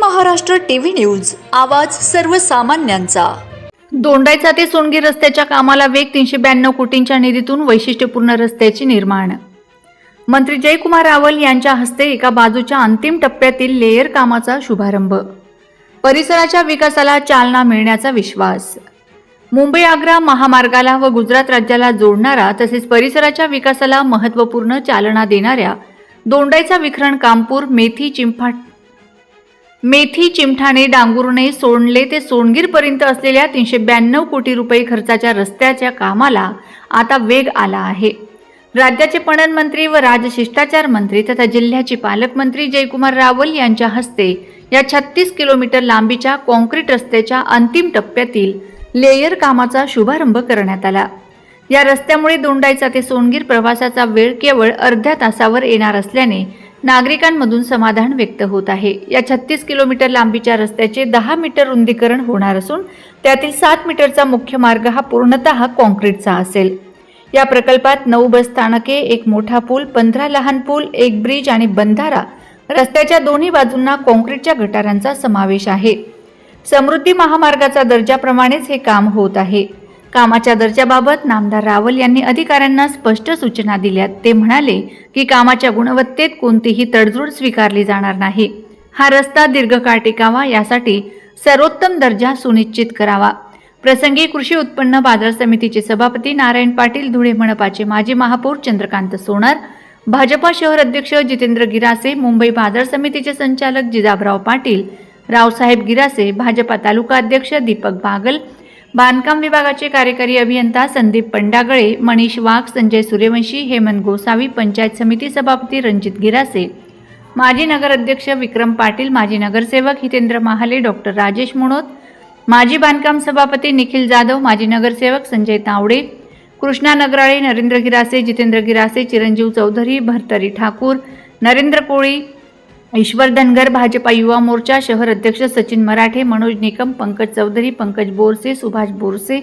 Maharashtra TV news आवाज सर्वसामान्यांचा. दोंडाईचा ते सोनगी रस्त्याच्या कामाला वेग तीनशे ब्याण्णव कोटींच्या निधीतून वैशिष्ट्यपूर्ण रस्त्याची निर्माण. मंत्री जयकुमार रावल यांच्या हस्ते एका बाजूच्या अंतिम टप्प्यातील लेयर कामाचा शुभारंभ. परिसराच्या विकासाला चालना मिळण्याचा विश्वास. मुंबई आग्रा महामार्गाला व गुजरात राज्याला जोडणारा तसेच परिसराच्या विकासाला महत्त्वपूर्ण चालना देणाऱ्या दोंडाईचा विखरण कामपूर मेथी चिंफाट मेथी चिमठाणे डांगुर्णे सोनले ते सोनगीरपर्यंत असलेल्या तीनशे ब्याण्णव कोटी रुपये खर्चाच्या रस्त्याच्या कामाला आता वेग आला आहे. राज्याचे पणन मंत्री व राजशिष्टाचार मंत्री तथा जिल्ह्याचे पालकमंत्री जयकुमार रावल यांच्या हस्ते या छत्तीस किलोमीटर लांबीच्या कॉन्क्रीट रस्त्याच्या अंतिम टप्प्यातील लेयर कामाचा शुभारंभ करण्यात आला. या रस्त्यामुळे दोंडाईचा ते सोनगीर प्रवासाचा वेळ केवळ अर्ध्या तासावर येणार असल्याने नागरिकांमधून समाधान व्यक्त होत आहे. या छत्तीस किलोमीटर लांबीच्या रस्त्याचे दहा मीटर रुंदीकरण होणार असून त्यातील सात मीटरचा मुख्य मार्ग हा पूर्णतः कॉन्क्रीटचा असेल. या प्रकल्पात नऊ बस स्थानके एक मोठा पूल पंधरा लहान पूल एक ब्रिज आणि बंधारा रस्त्याच्या दोन्ही बाजूंना कॉन्क्रीटच्या गटारांचा समावेश आहे. समृद्धी महामार्गाचा दर्जाप्रमाणेच हे काम होत आहे. कामाच्या दर्जाबाबत नामदार रावल यांनी अधिकाऱ्यांना स्पष्ट सूचना दिल्यात. ते म्हणाले की कामाच्या गुणवत्तेत कोणतीही तडजोड स्वीकारली जाणार नाही. हा रस्ता दीर्घकाळ टिकावा यासाठी सर्वोत्तम दर्जा सुनिश्चित करावा. प्रसंगी कृषी उत्पन्न बाजार समितीचे सभापती नारायण पाटील धुळे मनपाचे माजी महापौर चंद्रकांत सोनार भाजपा शहर अध्यक्ष जितेंद्र गिरासे मुंबई बाजार समितीचे संचालक जिजाबराव पाटील रावसाहेब गिरासे भाजपा तालुका अध्यक्ष दीपक बागल बांधकाम विभागाचे कार्यकारी अभियंता संदीप पंडागळे मनीष वाघ संजय सूर्यवंशी हेमंत गोसावी पंचायत समिती सभापती रणजित गिरासे. माजी नगराध्यक्ष विक्रम पाटील माजी नगरसेवक हितेंद्र महाले डॉक्टर राजेश मुणोत. माजी बांधकाम सभापती निखिल जाधव माजी नगरसेवक संजय तावडे. कृष्णा नगराळे नरेंद्र गिरासे जितेंद्र गिरासे चिरंजीव चौधरी भरतरी ठाकूर नरेंद्र कोळी ईश्वर धनगर भाजपा युवा मोर्चा शहर अध्यक्ष सचिन मराठे मनोज निकम पंकज चौधरी पंकज बोरसे सुभाष बोरसे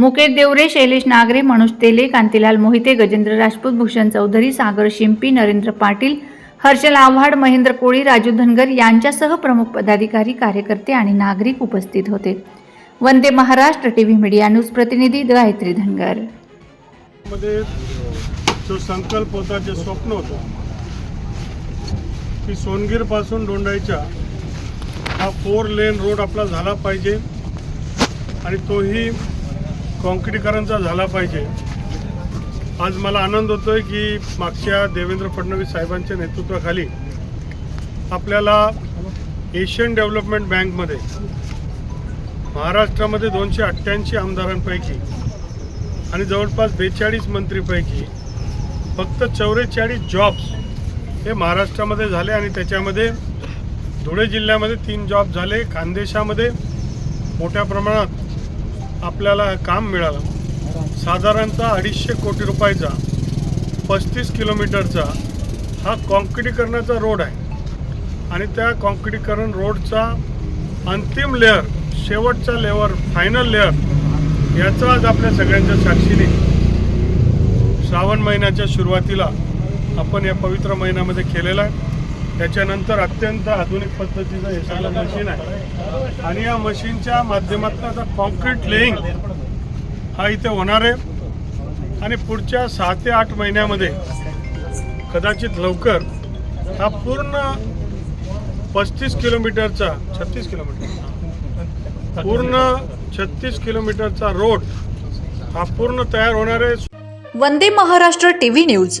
मुकेश देवरे शैलेश नागरे मनोज तेले कांतीलाल मोहिते गजेंद्र राजपूत भूषण चौधरी सागर शिंपी नरेंद्र पाटील हर्षल आव्हाड महेंद्र कोळी राजू धनगर यांच्यासह प्रमुख पदाधिकारी कार्यकर्ते आणि नागरिक उपस्थित होते. Vande Maharashtra T V media news प्रतिनिधी गायत्री धनगर. जो संकल्प होता जे स्वप्न होतं की सोनगीरपासून डोंडाईच्या हा फोर लेन रोड आपला झाला पाहिजे आणि तोही कॉन्क्रिटीकरणचा झाला पाहिजे. आज मला आनंद होतो आहे की मागच्या देवेंद्र फडणवीस साहेबांच्या नेतृत्वाखाली आपल्याला एशियन डेव्हलपमेंट बँकमध्ये महाराष्ट्रामध्ये दोनशे अठ्ठ्याऐंशी आमदारांपैकी आणि जवळपास बेचाळीस मंत्रीपैकी फक्त चौवेचाळीस जॉब्स हे महाराष्ट्रामध्ये झाले आणि त्याच्यामध्ये धुळे जिल्ह्यामध्ये तीन जॉब झाले. खानदेशामध्ये मोठ्या प्रमाणात आपल्याला काम मिळालं. साधारणतः अडीचशे कोटी रुपयाचा पस्तीस किलोमीटरचा हा कॉन्क्रिटीकरणाचा रोड आहे. आणि त्या कॉन्क्रिटीकरण रोडचा अंतिम लेअर शेवटचा लेअर फायनल लेअर याचा आज आपल्या सगळ्यांच्या साक्षीने श्रावण महिन्याच्या सुरुवातीला आपण या पवित्र महिन्यामध्ये केलेला आहे. त्याच्यानंतर अत्यंत आधुनिक पद्धतीचं हे सगळं मशीन आहे. आणि या मशीनच्या माध्यमातून आता कॉन्क्रीट लेईंग हा इथे होणार आहे. आणि पुढच्या सहा ते आठ महिन्यामध्ये कदाचित लवकर हा पूर्ण पस्तीस किलोमीटरचा छत्तीस किलोमीटर. पूर्ण छत्तीस किलोमीटरचा रोड हा पूर्ण तयार होणार आहे. Vande Maharashtra TV news.